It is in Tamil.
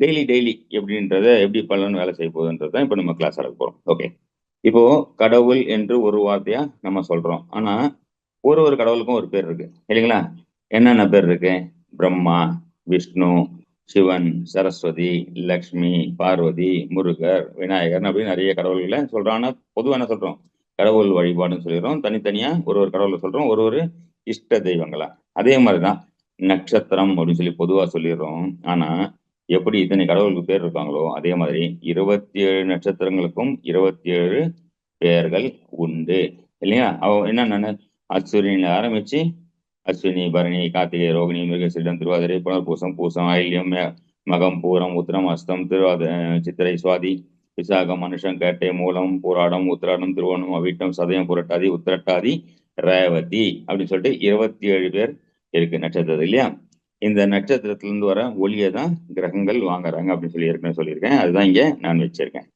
டெய்லி டெய்லி எப்படின்றத எப்படி பலன் வேலை செய்ய போகுதுன்றது தான் இப்போ நம்ம கிளாஸ் எடுக்க போகிறோம் ஓகே இப்போ கடவுள் என்று ஒரு வார்த்தையா நம்ம சொல்றோம். ஆனா ஒரு ஒரு கடவுளுக்கும் ஒரு பேர் இருக்கு. இல்லைங்களா? என்னென்ன பேர் இருக்கு? பிரம்மா விஷ்ணு சிவன் சரஸ்வதி லக்ஷ்மி பார்வதி முருகர் விநாயகர் அப்படின்னு நிறைய கடவுள்களை சொல்றோம். ஆனா பொதுவாக என்ன சொல்றோம்? கடவுள் வழிபாடுன்னு சொல்லிடுறோம். தனித்தனியா ஒரு ஒரு கடவுளை சொல்றோம். ஒரு ஒரு இஷ்ட தெய்வங்களா? அதே மாதிரிதான் நட்சத்திரம் அப்படின்னு சொல்லி பொதுவா சொல்லிடுறோம். ஆனா எப்படி இத்தனை கடவுளுக்கு பேர் இருக்காங்களோ அதே மாதிரி இருபத்தி ஏழு நட்சத்திரங்களுக்கும் இருபத்தி ஏழு பெயர்கள் உண்டு. இல்லையா? அவ என்னென்ன அஸ்வினியில ஆரம்பிச்சு அஸ்வினி பரணி கார்த்திகை ரோகிணி மிருகசீடம் திருவாதிரை புனர்பூசம் பூசம் ஐல்யம் மகம் பூரம் உத்திரம் அஸ்தம் திருவாத சித்திரை சுவாதி விசாகம் மனுஷம் கேட்டை மூலம் போராடம் உத்திராடம் திருவோணம் அவிட்டம் சதயம் புரட்டாதி உத்திரட்டாதி ரேவதி அப்படின்னு சொல்லிட்டு இருபத்தி ஏழு பேர் இருக்கு நட்சத்திரம் இல்லையா? இந்த நட்சத்திரத்திலிருந்து வர ஒளியை தான் கிரகங்கள் வாங்குறாங்க அப்படின்னு சொல்லி ஏற்கனவே சொல்லியிருக்கேன். அதுதான் இங்க நான் வச்சிருக்கேன்.